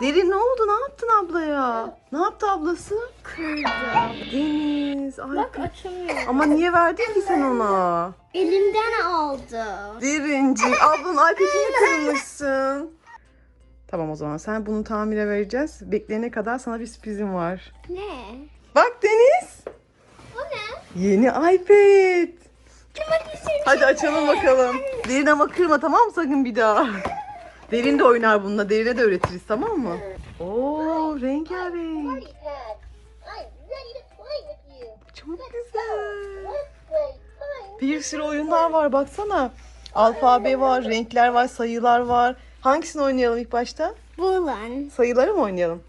Derin ne oldu? Ne yaptın ablaya? Ne yaptı ablası? Kırdı. Deniz. Ay. Bak açamıyor. Ama niye verdin ki sen ona? Elimden aldı. Derincik. Ablanın iPad'ini kırmışsın. Tamam o zaman sen bunu tamire vereceğiz. Bekleyene kadar sana bir sürprizim var. Ne? Bak Deniz. O ne? Yeni iPad. Hadi açalım bakalım. Derin ama kırma tamam mı sakın bir daha. Derin de oynar bununla. Derine de öğretiriz tamam mı? Oo rengarenk. Çok güzel. Bir sürü oyunlar var baksana. Alfabe var, renkler var, sayılar var. Hangisini oynayalım ilk başta? Bulan. Sayıları mı oynayalım?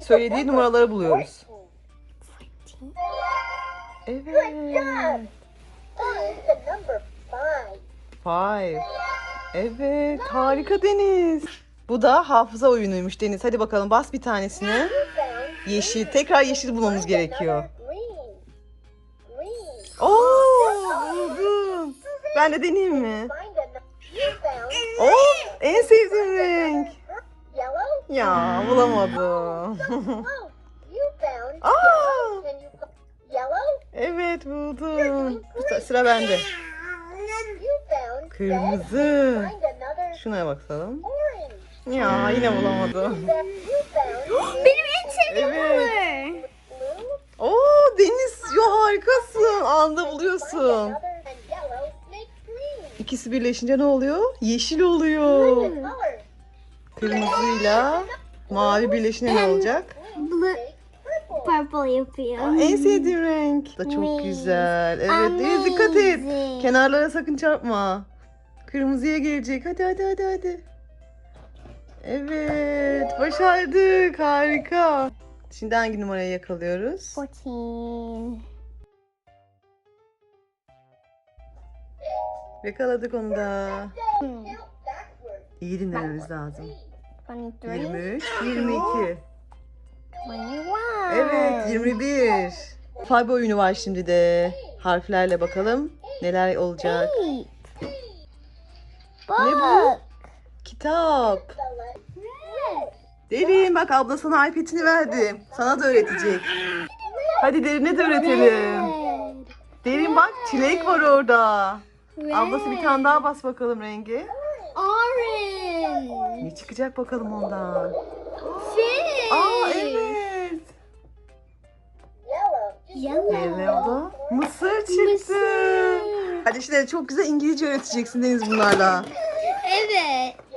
Söylediği numaraları buluyoruz. Evet. Five. Evet, harika Deniz. Bu da hafıza oyunuymuş Deniz. Hadi bakalım bas bir tanesini. Yeşil. Tekrar yeşil bulmamız gerekiyor. Oo, buldum. Ben de deneyeyim mi? Oo, en sevdiğim renk. Ya bulamadım. Oh, Aa, evet buldum. Sıra bende. Kırmızı. Şuna bakalım. Ya yine bulamadım. Benim en sevdiğim Evet. Oo Deniz ya harikasın. Anda buluyorsun. İkisi birleşince ne oluyor? Yeşil oluyor. Kırmızıyla mavi birleşince ne olacak? Blue. Purple. Yapıyor. En sevdiğim renk. Da çok güzel. Evet Deniz dikkat et. Kenarlara sakın çarpma. Kırmızıya gelecek. Hadi hadi hadi hadi. Evet başardık. Harika. Şimdi hangi numarayı yakalıyoruz? 14. Yakaladık onu da. Backwards. İyi dinlememiz lazım. 23. 23, 22. 21. Evet 21. Alfabe oyunu var şimdi de. Harflerle bakalım neler olacak. Ne bu? Kitap. Derin bak abla sana iPad'ini verdi. Sana da öğretecek. Hadi Derin'e de öğretelim. Derin bak çilek var orada. Ablası bir tane daha bas bakalım rengi. Orange. Ne çıkacak bakalım ondan. Fish. Aa evet. Yellow. Yellow. Mısır çıktı. Hadi şimdi çok güzel İngilizce öğreteceksin Deniz bunlarla. Evet.